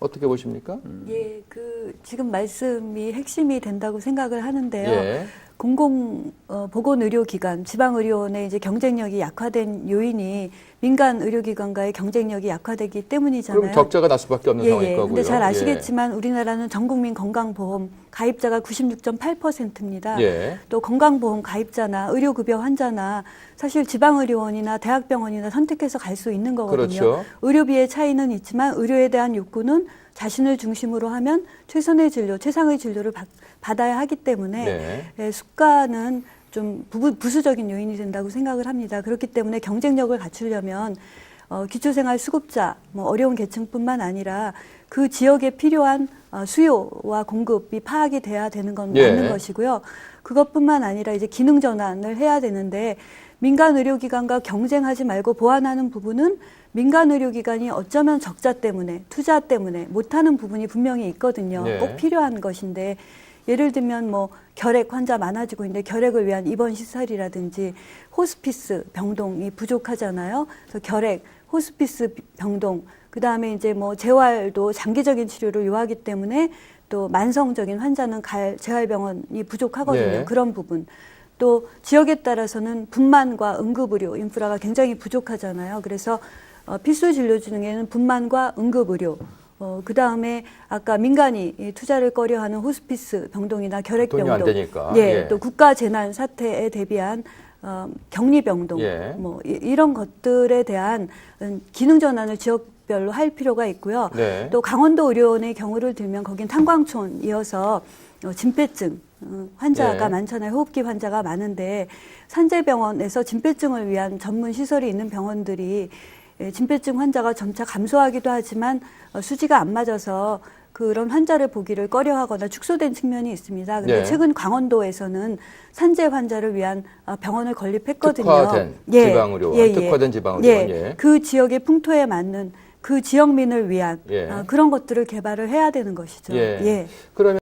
어떻게 보십니까? 예, 그 지금 말씀이 핵심이 된다고 생각을 하는데요. 예. 공공 어, 보건 의료 기관, 지방 의료원의 이제 경쟁력이 약화된 요인이 민간 의료 기관과의 경쟁력이 약화되기 때문이잖아요. 그럼 적자가 날 수밖에 없는 예, 상황일 예. 거고요. 근데 잘 아시겠지만 우리나라는 전 국민 건강 보험 가입자가 96.8%입니다. 예. 또 건강보험 가입자나 의료급여 환자나 사실 지방의료원이나 대학병원이나 선택해서 갈 수 있는 거거든요. 그렇죠. 의료비의 차이는 있지만 의료에 대한 욕구는 자신을 중심으로 하면 최선의 진료, 최상의 진료를 받, 받아야 하기 때문에 네. 예, 수가는 좀 부부, 부수적인 요인이 된다고 생각을 합니다. 그렇기 때문에 경쟁력을 갖추려면 어, 기초생활 수급자, 뭐 어려운 계층뿐만 아니라 그 지역에 필요한 어, 수요와 공급이 파악이 돼야 되는 건 예. 맞는 것이고요. 그것뿐만 아니라 이제 기능 전환을 해야 되는데 민간 의료기관과 경쟁하지 말고 보완하는 부분은 민간 의료기관이 어쩌면 적자 때문에 투자 때문에 못하는 부분이 분명히 있거든요. 네. 꼭 필요한 것인데 예를 들면 뭐 결핵 환자 많아지고 있는데 결핵을 위한 입원 시설이라든지 호스피스 병동이 부족하잖아요. 그래서 결핵, 호스피스 병동, 그 다음에 이제 뭐 재활도 장기적인 치료를 요하기 때문에 또 만성적인 환자는 갈 재활병원이 부족하거든요. 네. 그런 부분. 또 지역에 따라서는 분만과 응급의료 인프라가 굉장히 부족하잖아요. 그래서 어, 필수 진료 중에는 분만과 응급의료, 어, 그 다음에 아까 민간이 이 투자를 꺼려하는 호스피스 병동이나 결핵병동. 예, 예. 또 국가 재난 사태에 대비한 어, 격리병동, 예. 뭐 이, 이런 것들에 대한 음, 기능 전환을 지역 별로 할 필요가 있고요. 네. 또 강원도 의료원의 경우를 들면 거긴 탄광촌이어서 어, 진폐증 어, 환자가 예. 많잖아요. 호흡기 환자가 많은데 산재병원에서 진폐증을 위한 전문 시설이 있는 병원들이 예, 진폐증 환자가 점차 감소하기도 하지만 어, 수지가 안 맞아서 그런 환자를 보기를 꺼려하거나 축소된 측면이 있습니다. 근데 네. 최근 강원도에서는 산재 환자를 위한 어, 병원을 건립했거든요. 특화된 지방의료원, 특화된 지방의료원, 예, 예. 그 지역의 풍토에 맞는 그 지역민을 위한 예. 어, 그런 것들을 개발을 해야 되는 것이죠. 예. 예. 그러면